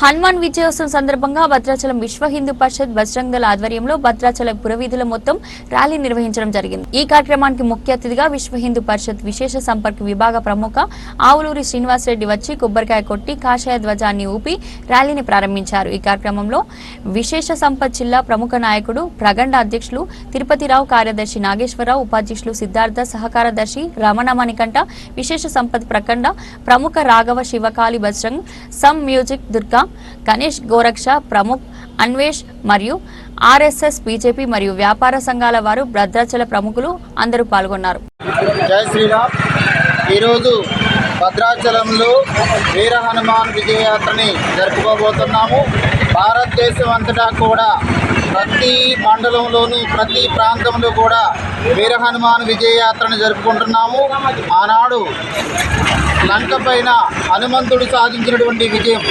హనుమాన్ విజయోత్సవం సందర్భంగా భద్రాచలం విశ్వ హిందూ పరిషత్ బజరంగల దళ ఆధ్వర్యంలో భద్రాచలం పురవీధుల మొత్తం ర్యాలీ నిర్వహించడం జరిగింది. ఈ కార్యక్రమానికి ముఖ్య అతిథిగా విశ్వ హిందూ పరిషత్ విశేష సంపర్క విభాగ ప్రముఖ ఆవులూరి శ్రీనివాసరెడ్డి వచ్చి కొబ్బరికాయ కొట్టి కాషాయ ధ్వజాన్ని ఊపి ర్యాలీని ప్రారంభించారు. ఈ కార్యక్రమంలో విశేష సంపత్ జిల్లా ప్రముఖ నాయకుడు ప్రగండ అధ్యక్షులు తిరుపతిరావు కార్యదర్శి నాగేశ్వరరావు ఉపాధ్యక్షులు సిద్ధార్థ సహకారదర్శి రమణ మణికంఠ విశేష సంపత్ ప్రకండ ప్రముఖ రాఘవ శివకాళి బజరంగ్ సమ్ మ్యూజిక్ దుర్గా కనీష్ గోరక్ష ప్రముఖ్ అన్వేష్ మరియు ఆర్ఎస్ఎస్ బీజేపీ మరియు వ్యాపార సంఘాల వారు భద్రాచల ప్రముఖులు అందరూ పాల్గొన్నారు. జై శ్రీరామ్. ఈరోజు భద్రాచలంలో వీర హనుమాన్ విజయయాత్రని జరుపుకోబోతున్నాము. భారతదేశం అంతటా కూడా ప్రతి మండలంలోనూ ప్రతి ప్రాంతంలో కూడా వీర హనుమాన్ విజయయాత్రను జరుపుకుంటున్నాము. ఆనాడు లంక పైన హనుమంతుడు సాధించినటువంటి విజయం.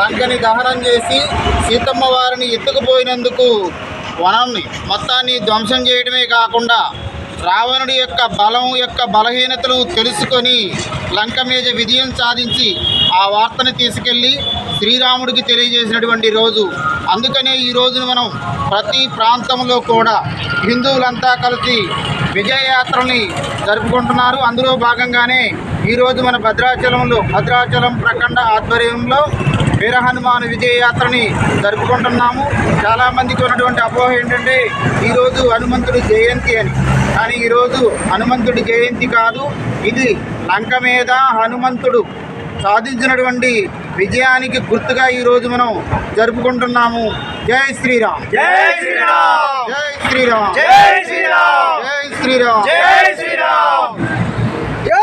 లంకని దహనం చేసి సీతమ్మ వారిని ఎత్తుకుపోయినందుకు వనాన్ని మొత్తాన్ని ధ్వంసం చేయడమే కాకుండా రావణుడి యొక్క బలం యొక్క బలహీనతలు తెలుసుకొని లంక మీద విజయం సాధించి ఆ వార్తను తీసుకెళ్ళి శ్రీరాముడికి తెలియజేసినటువంటి రోజు. అందుకనే ఈ రోజును మనం ప్రతి ప్రాంతంలో కూడా హిందువులంతా కలిసి విజయయాత్రని జరుపుకుంటున్నారు. అందులో భాగంగానే ఈరోజు మన భద్రాచలంలో భద్రాచలం ప్రఖండ ఆధ్వర్యంలో వీరహనుమాన్ విజయయాత్రని జరుపుకుంటున్నాము. చాలామందికి ఉన్నటువంటి అపోహ ఏంటంటే ఈరోజు హనుమంతుడి జయంతి అని. కానీ ఈరోజు హనుమంతుడి జయంతి కాదు. ఇది లంక మీద హనుమంతుడు సాధించినటువంటి విజయానికి గుర్తుగా ఈరోజు మనం జరుపుకుంటున్నాము. జై శ్రీరామ్. జై శ్రీరామ్. జై శ్రీరామ్. జై శ్రీరామ్. జై శ్రీరామ్. జై శ్రీరామ్